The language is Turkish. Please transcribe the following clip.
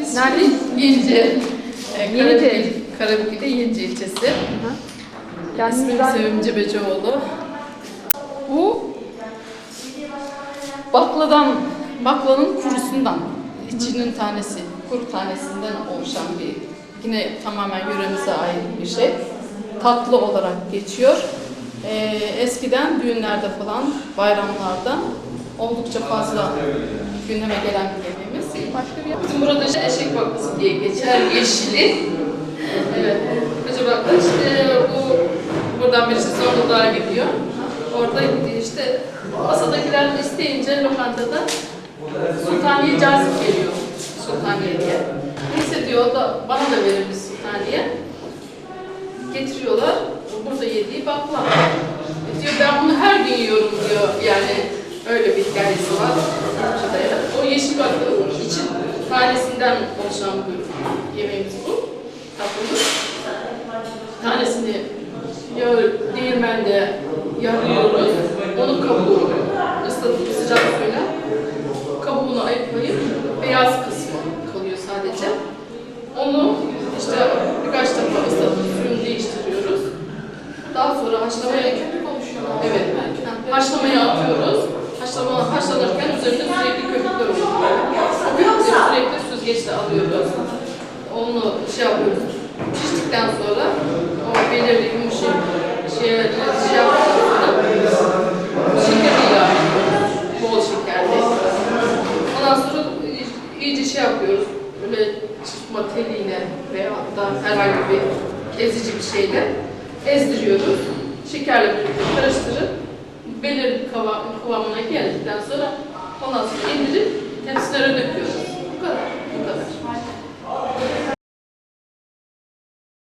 Biz Nerede? Yenice. E, Yenice. Karabük'te, Yenice ilçesi. İsmim Kendinizden Sevim Cebecioğlu. Bu bakladan, baklanın kurusundan, içinin tanesi, kuru tanesinden oluşan bir, yine tamamen yöremize ait bir şey. Tatlı olarak geçiyor. Ee, eskiden düğünlerde falan, bayramlarda oldukça fazla gündeme gelen bir yemeğimiz. Burada eşek baklası diye geçer, yeşili. Evet, koca bakla işte bu buradan birisi Zonguldak'a gidiyor. Orada işte masadakiler isteyince lokantada Sultaniye cazip geliyor. Sultaniye diye. Neyse diyor o da bana da verir bir sultaniye. Getiriyorlar. Burada yediği bakla. E diyor ben bunu her gün yiyorum diyor. Yani öyle bir hikayesi var. O yeşil bakla için tanesinden oluşan bir yemeğimiz bu. Tatlımız. Tanesini yağı değirmende yarıyoruz. Onu kabuğu ıslatıp sıcak suyla kabuğunu ayıklayıp beyaz kısmı kalıyor sadece. Onu işte birkaç defa ıslatıp suyunu değiştiriyoruz. Daha sonra haşlamaya Evet. Haşlamaya atıyoruz. Haşlama, haşlanırken üzerinde sürekli köpükler oluyor. O köpükleri sürekli süzgeçle alıyoruz. Onu şey yapıyoruz. Piştikten sonra o belirli yumuşak şey, şey yaptıktan sonra şeker ilave. Bol şekerli. Ondan sonra iyice şey yapıyoruz. Böyle çıkma teliyle veya da herhangi bir ezici bir şeyle ezdiriyoruz. Şekerle birlikte karıştırıp belirli kıvam, kıvamına geldikten sonra ondan sonra indirip tepsilere döküyoruz.